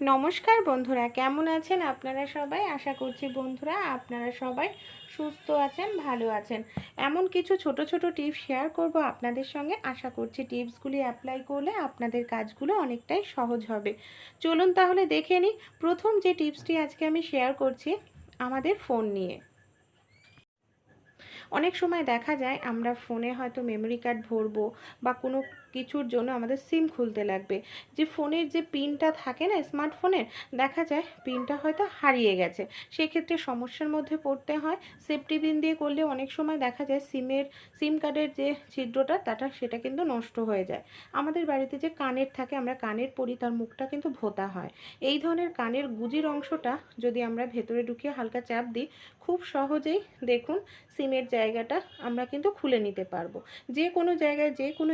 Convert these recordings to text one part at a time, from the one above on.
নমস্কার বন্ধুরা, কেমন আছেন আপনারা সবাই? আশা করছি বন্ধুরা আপনারা সবাই সুস্থ আছেন, ভালো আছেন। এমন কিছু ছোট ছোট টিপস শেয়ার করব আপনাদের সঙ্গে। আশা করছি টিপসগুলি অ্যাপ্লাই করলে আপনাদের কাজগুলো অনেকটাই সহজ হবে। চলুন তাহলে দেখে নিই। প্রথম যে টিপসটি আজকে আমি শেয়ার করছি আমাদের ফোন নিয়ে। অনেক সময় দেখা যায় আমরা ফোনে হয়তো মেমরি কার্ড ভরবো বা কোনো কিছুর জন্য আমাদের সিম খুলতে লাগবে। যে ফোনের যে পিনটা থাকে না, স্মার্টফোনের, দেখা যায় পিনটা হয়তো হারিয়ে গেছে। সেক্ষেত্রে সমস্যার মধ্যে পড়তে হয়। সেফটি পিন দিয়ে করলে অনেক সময় দেখা যায় সিমের, সিম কার্ডের যে ছিদ্রটা, তাটা, সেটা কিন্তু নষ্ট হয়ে যায়। আমাদের বাড়িতে যে কানের থাকে, আমরা কানের পরি, তার মুখটা কিন্তু ভোতা হয়। এই ধরনের কানের গুজির অংশটা যদি আমরা ভেতরে ঢুকিয়ে হালকা চাপ দিই, খুব সহজেই দেখুন সিমের জায়গাটা আমরা কিন্তু খুলে নিতে পারব। যে কোনো জায়গায়, যে কোনো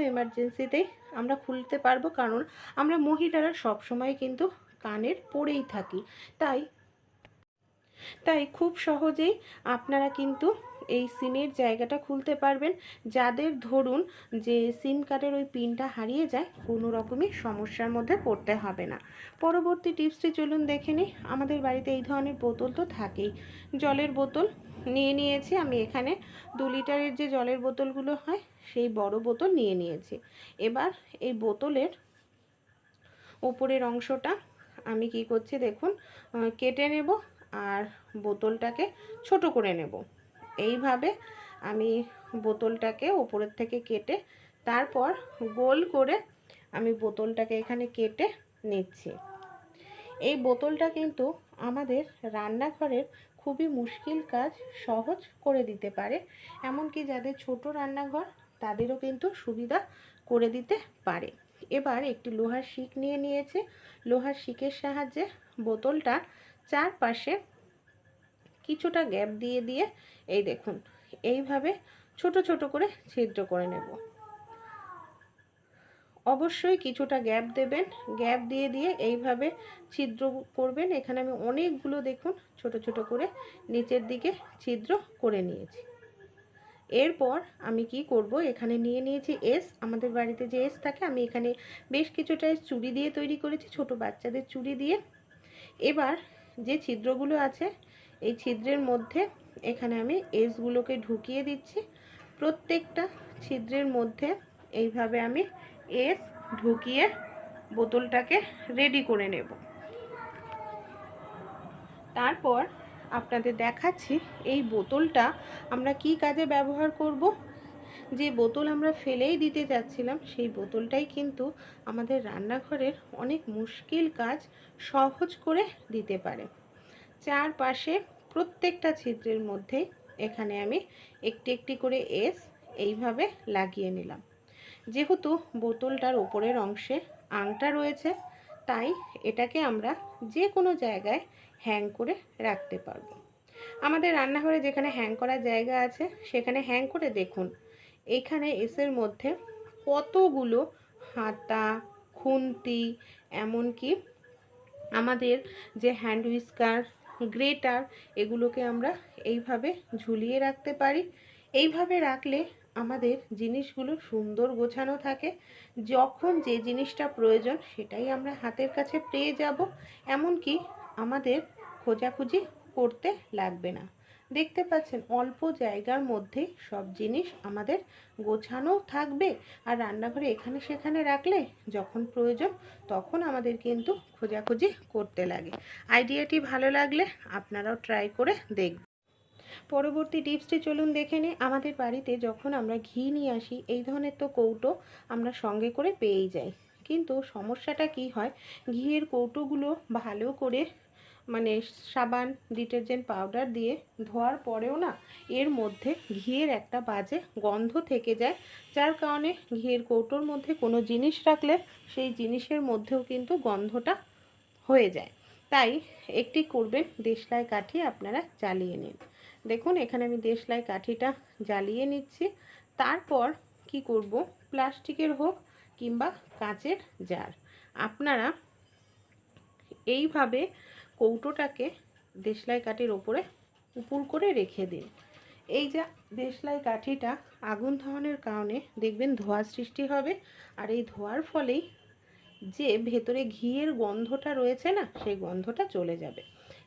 এমার্জেন্সিতেই আমরা খুলতে পারব, কারণ আমরা মহিলারা সব সময় কিন্তু কানের পরেই থাকি। তাই তাই খুব সহজেই আপনারা কিন্তু এই সিমের জায়গাটা খুলতে পারবেন। যাদের ধরুন যে সিম কার্ডের ওই পিনটা হারিয়ে যায়, কোনো রকমই সমস্যার মধ্যে পড়তে হবে না। পরবর্তী টিপসটি চলুন দেখে নিই। আমাদের বাড়িতে এই ধরনের বোতল তো থাকেই। জলের বোতল নিয়ে নিয়েছি। আমি এখানে দু লিটারের যে জলের বোতলগুলো হয় সেই বড় বোতল নিয়ে নিয়েছি। এবার এই বোতলের ওপরের অংশটা আমি কি করছি দেখুন কেটে নেব আর বোতলটাকে ছোট করে নেব। এইভাবে আমি বোতলটাকে ওপরের থেকে কেটে তারপর গোল করে আমি বোতলটাকে এখানে কেটে নিচ্ছি। এই বোতলটা কিন্তু আমাদের রান্নাঘরের খুবই মুশকিল কাজ সহজ করে দিতে পারে। এমনকি যাদের ছোট রান্নাঘর তাদেরও কিন্তু সুবিধা করে দিতে পারে। এবার একটি লোহার শিক নিয়ে নিয়েছে। লোহার শিকের সাহায্যে বোতলটা চারপাশে কিছুটা গ্যাপ দিয়ে দিয়ে, এই দেখুন, এইভাবে ছোট ছোট করে ছিদ্র করে নেব। অবশ্যই কিছুটা গ্যাপ দেবেন। গ্যাপ দিয়ে দিয়ে এইভাবে ছিদ্র করবেন। এখানে আমি অনেকগুলো দেখুন, ছোট ছোট করে নিচের দিকে ছিদ্র করে নিয়েছি। এরপর আমি কি করব? এখানে নিয়ে নিয়েছি এস আমাদের বাড়িতে যে এস থাকে, আমি এখানে বেশ কিছুটা চুড়ি দিয়ে তৈরি করেছি, ছোট বাচ্চাদের চুড়ি দিয়ে। এবার যে ছিদ্রগুলো আছে, এই ছিদ্রের মধ্যে এখানে আমি এসগুলোকে ঢুকিয়ে দিচ্ছি। প্রত্যেকটা ছিদ্রের মধ্যে এইভাবে আমি এস ঢুকিয়ে বোতলটাকে রেডি করে নেব। তারপর আপনাদের দেখাচ্ছি, এই বোতলটা আমরা কি কাজে ব্যবহার করব? যে বোতল আমরা ফেলেই দিতে যাচ্ছিলাম, সেই বোতলটাই কিন্তু আমাদের রান্নাঘরের অনেক মুশকিল কাজ সহজ করে দিতে পারে। চারপাশে প্রত্যেকটা ছিদ্রের মধ্যে এখানে আমি একটি একটি করে এস এইভাবে লাগিয়ে নিলাম। যেহেতু বোতলটার ওপরের অংশে আংটা রয়েছে, তাই এটাকে আমরা যে কোনো জায়গায় হ্যাং করে রাখতে পারব। আমাদের রান্নাঘরে যেখানে হ্যাং করার জায়গা আছে, সেখানে হ্যাং করে দেখুন। এখানে এসের মধ্যে কতগুলো হাতা, খুন্তি, এমনকি আমাদের যে হ্যান্ড হুইস্কার গ্রেটার এগুলোকে আমরা এইভাবে ঝুলিয়ে রাখতে পারি। এইভাবে রাখলে আমাদের জিনিসগুলো সুন্দর গোছানো থাকে। যখন যে জিনিসটা প্রয়োজন, সেটাই আমরা হাতের কাছে পেয়ে যাব। এমনকি আমাদের খোঁজাখুঁজি করতে লাগবে না। দেখতে পাচ্ছেন, অল্প জায়গার মধ্যে সব জিনিস আমাদের গোছানো থাকবে। আর রান্নাঘরে এখানে সেখানে রাখলে যখন প্রয়োজন তখন আমাদের কিন্তু খোঁজাখুঁজি করতে লাগে। আইডিয়াটি ভালো লাগলে আপনারাও ট্রাই করে দেখবেন। পরবর্তী টিপসটি চলুন দেখে নিই। আমাদের বাড়িতে যখন আমরা ঘি নিয়ে আসি, এই ধরনের তো কৌটো আমরা সঙ্গে করে পেয়েই যাই। কিন্তু সমস্যাটা কি হয়? ঘিয়ের কৌটোগুলো ভালো করে মানে সাবান, ডিটারজেন্ট পাউডার দিয়ে ধোয়ার পরেও না এর মধ্যে ঘিয়ের একটা বাজে গন্ধ থেকে যায়। যার কারণে ঘিয়ের কৌটোর মধ্যে কোনো জিনিস রাখলে সেই জিনিসের মধ্যেও কিন্তু গন্ধটা হয়ে যায়। তাই একটি করবেন দেশলাই কাঠি আপনারা জ্বালিয়ে নিন। দেখুন, এখানে আমি দেশলাই কাঠিটা জ্বালিয়ে নিচ্ছি। তারপর কি করব? প্লাস্টিকের হোক কিংবা কাচের জার। আপনারা এইভাবে কৌটোটাকে দেশলাই কাঠির ওপরে উপুর করে রেখে দিন। এই যে দেশলাই কাঠিটা আগুন ধরানোর কারণে দেখবেন ধোঁয়া সৃষ্টি হবে আর এই ধোঁয়ার ফলেই যে ভেতরে ঘিয়ের গন্ধটা রয়েছে না, সেই গন্ধটা চলে যাবে।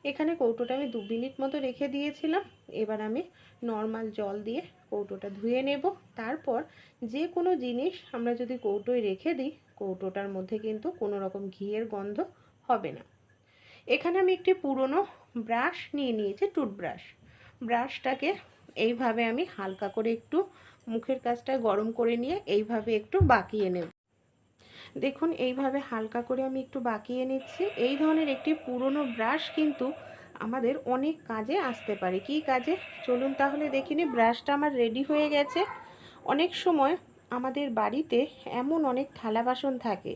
এখানে কৌটোটা আমি দু মিনিট মতো রেখে দিয়েছিলাম। এবার আমি নর্মাল জল দিয়ে কৌটোটা ধুয়ে নেব। তারপর যে কোনো জিনিস আমরা যদি কৌটোয় রেখে দিই, কৌটোটার মধ্যে কিন্তু কোনো রকম ঘিয়ের গন্ধ হবে না। এখানে আমি একটি পুরনো ব্রাশ নিয়ে নিয়েছি, টুথব্রাশ। ব্রাশটাকে এইভাবে আমি হালকা করে একটু মুখের কাজটা গরম করে নিয়ে এইভাবে একটু বাকিয়ে নেব। দেখুন, এইভাবে হালকা করে আমি একটু বাকিয়ে নিচ্ছি। এই ধরনের একটি পুরনো ব্রাশ কিন্তু আমাদের অনেক কাজে আসতে পারে। কি কাজে? চলুন তাহলে দেখিনি ব্রাশটা আমার রেডি হয়ে গেছে। অনেক সময় আমাদের বাড়িতে এমন অনেক থালা বাসন থাকে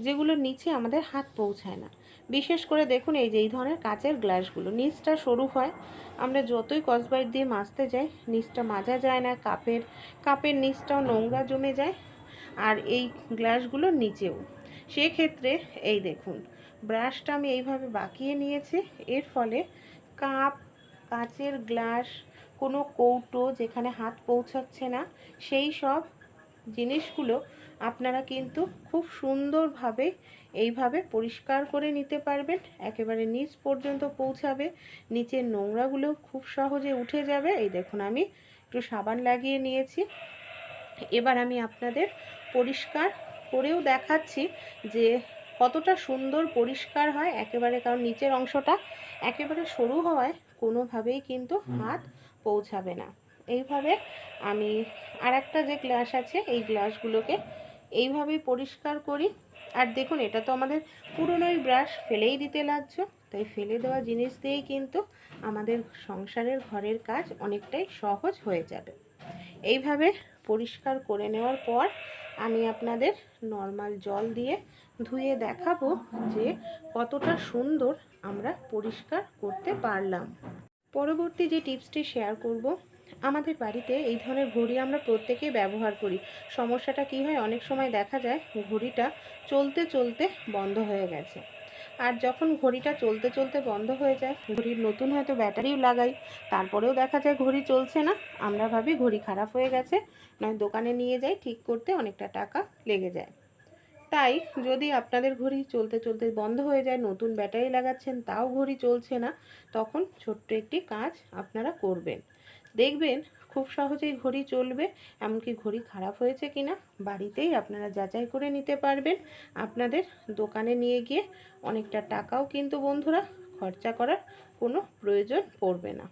যেগুলোর নিচে আমাদের হাত পৌঁছায় না। বিশেষ করে দেখুন, এই যে এই ধরনের কাচের গ্লাসগুলো, নিচটা সরু হয়। আমরা যতই কসবাইট দিয়ে মাজতে যাই, নিচটা মাজা যায় না, কাপের কাপের নিচটাও নোংরা জমে যায়। আর এই গ্লাসগুলোর নিচেও। সেক্ষেত্রে এই দেখুন, ব্রাশটা আমি এইভাবে বাকিয়ে নিয়েছি। এর ফলে কাপ, কাচের গ্লাস, কোনো কৌটো যেখানে হাত পৌঁছাচ্ছে না, সেই সব জিনিসগুলো আপনারা কিন্তু খুব সুন্দরভাবে এইভাবে পরিষ্কার করে নিতে পারবেন। একেবারে নিচ পর্যন্ত পৌঁছাবে। নিচের নোংরাগুলো খুব সহজে উঠে যাবে। এই দেখুন, আমি একটু সাবান লাগিয়ে নিয়েছি। এবার আমি আপনাদের পরিষ্কার করেও দেখাচ্ছি যে কতটা সুন্দর পরিষ্কার হয়। একেবারে কারণ নিচের অংশটা একেবারে সরু হওয়ায় কোনোভাবেই কিন্তু হাত পৌঁছাবে না। এইভাবে আমি আর একটা যে গ্লাস আছে এই গ্লাসগুলোকে এইভাবেই পরিষ্কার করি। আর দেখুন এটা তো আমাদের পুরনোই ব্রাশ ফেলেই দিতে লাগছে তাই ফেলে দেওয়া জিনিস দিয়েই কিন্তু আমাদের সংসারের ঘরের কাজ অনেকটাই সহজ হয়ে যাবে। এইভাবে পরিষ্কার করে নেওয়ার পর আমি আপনাদের নর্মাল জল দিয়ে ধুয়ে দেখাবো যে কতটা সুন্দর আমরা পরিষ্কার করতে পারলাম। পরবর্তী যে টিপসটি শেয়ার করব, আমাদের বাড়িতে এই ধরনের ঘড়ি আমরা প্রত্যেকেই ব্যবহার করি। সমস্যাটা কি হয়? অনেক সময় দেখা যায় ঘড়িটা চলতে চলতে বন্ধ হয়ে গেছে। আর যখন ঘড়িটা চলতে চলতে বন্ধ হয়ে যায়, ঘড়ির নতুন হয়তো ব্যাটারিও লাগাই, তারপরেও দেখা যায় ঘড়ি চলছে না। আমরা ভাবি ঘড়ি খারাপ হয়ে গেছে, নয় দোকানে নিয়ে যাই, ঠিক করতে অনেকটা টাকা লেগে যায়। তাই যদি আপনাদের ঘড়ি চলতে চলতে বন্ধ হয়ে যায়, নতুন ব্যাটারি লাগাচ্ছেন, তাও ঘড়ি চলছে না, তখন ছোট্ট একটি কাজ আপনারা করবেন। দেখবেন খুব সহজেই ঘড়ি চলবে, এমনকি ঘড়ি খারাপ হয়েছে কিনা বাড়িতেই আপনারা যাচাই করে নিতে পারবেন। আপনাদের দোকানে নিয়ে গিয়ে অনেকটা টাকাও কিন্তু বন্ধুরা খরচা করার কোনো প্রয়োজন পড়বে না।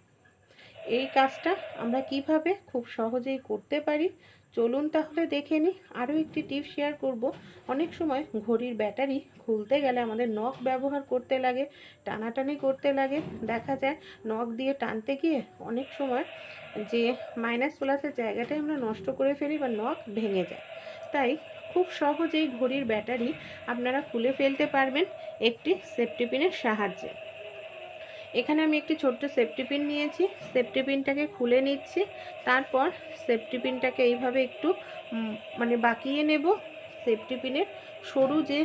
এই কাজটা আমরা কীভাবে খুব সহজেই করতে পারি চলুন তাহলে দেখে নিই। আরও একটি টিপ শেয়ার করব। অনেক সময় ঘড়ির ব্যাটারি খুলতে গেলে আমাদের নখ ব্যবহার করতে লাগে, টানাটানি করতে লাগে। দেখা যায় নখ দিয়ে টানতে গিয়ে অনেক সময় যে মাইনাস প্লাসের জায়গাটাই আমরা নষ্ট করে ফেলি বা নখ ভেঙে যায়। তাই খুব সহজেই ঘড়ির ব্যাটারি আপনারা খুলে ফেলতে পারবেন একটি সেফটি পিনের সাহায্যে। এখানে আমি একটি ছোট্ট সেফটি পিন নিয়েছি। সেফটি পিনটাকে খুলে নিচ্ছি। তারপর সেফটি পিনটাকে এইভাবে একটু মানে বাকিয়ে নেব। সেফটি পিনের সরু যে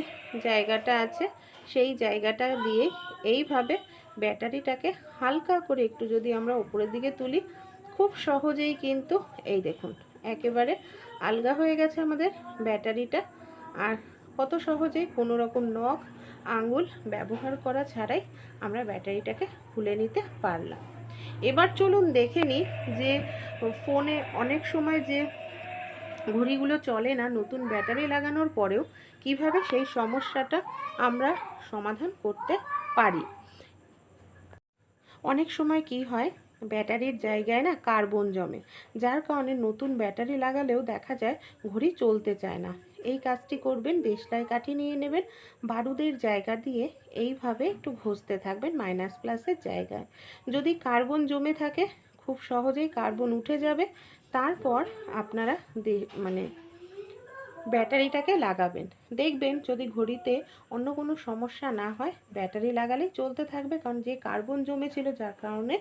জায়গাটা আছে, সেই জায়গাটা দিয়ে এইভাবে ব্যাটারিটাকে হালকা করে একটু যদি আমরা উপরের দিকে তুলি, খুব সহজেই কিন্তু, এই দেখুন, একেবারে আলগা হয়ে গেছে আমাদের ব্যাটারিটা। আর কত সহজেই কোনো রকম নখ আঙুল ব্যবহার করা ছাড়াই আমরা ব্যাটারিটাকে খুলে নিতে পারলাম। এবার চলুন দেখে নিই যে ফোনে অনেক সময় যে ঘড়িগুলো চলে না, নতুন ব্যাটারি লাগানোর পরেও কীভাবে সেই সমস্যাটা আমরা সমাধান করতে পারি। অনেক সময় কি হয়, ব্যাটারির জায়গায় না কার্বন জমে, যার কারণে নতুন ব্যাটারি লাগালেও দেখা যায় ঘড়ি চলতে চায় না। এই কাজটি করবেন দেশলাই কাঠি নিয়ে নেবেন, বারুদের জায়গা দিয়ে এইভাবে একটু ঘষতে থাকবেন মাইনাস প্লাসের জায়গায়। যদি কার্বন জমে থাকে, খুব সহজেই কার্বন উঠে যাবে, তারপর আপনারা দে মানে ব্যাটারিটাকে লাগাবেন। দেখবেন যদি ঘড়িতে অন্য কোনো সমস্যা না হয়, ব্যাটারি লাগালেই চলতে থাকবে, কারণ যে কার্বন জমেছিল, যার কারণে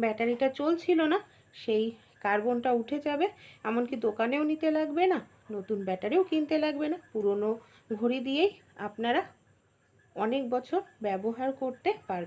ব্যাটারিটা চলছিল না, সেই কার্বনটা উঠে যাবে, এমনকি দোকানেও নিতে লাগবে না। নতুন ব্যাটারিও কিনতে লাগবে না। পুরনো ঘড়ি দিয়েই আপনারা অনেক বছর ব্যবহার করতে পারবেন।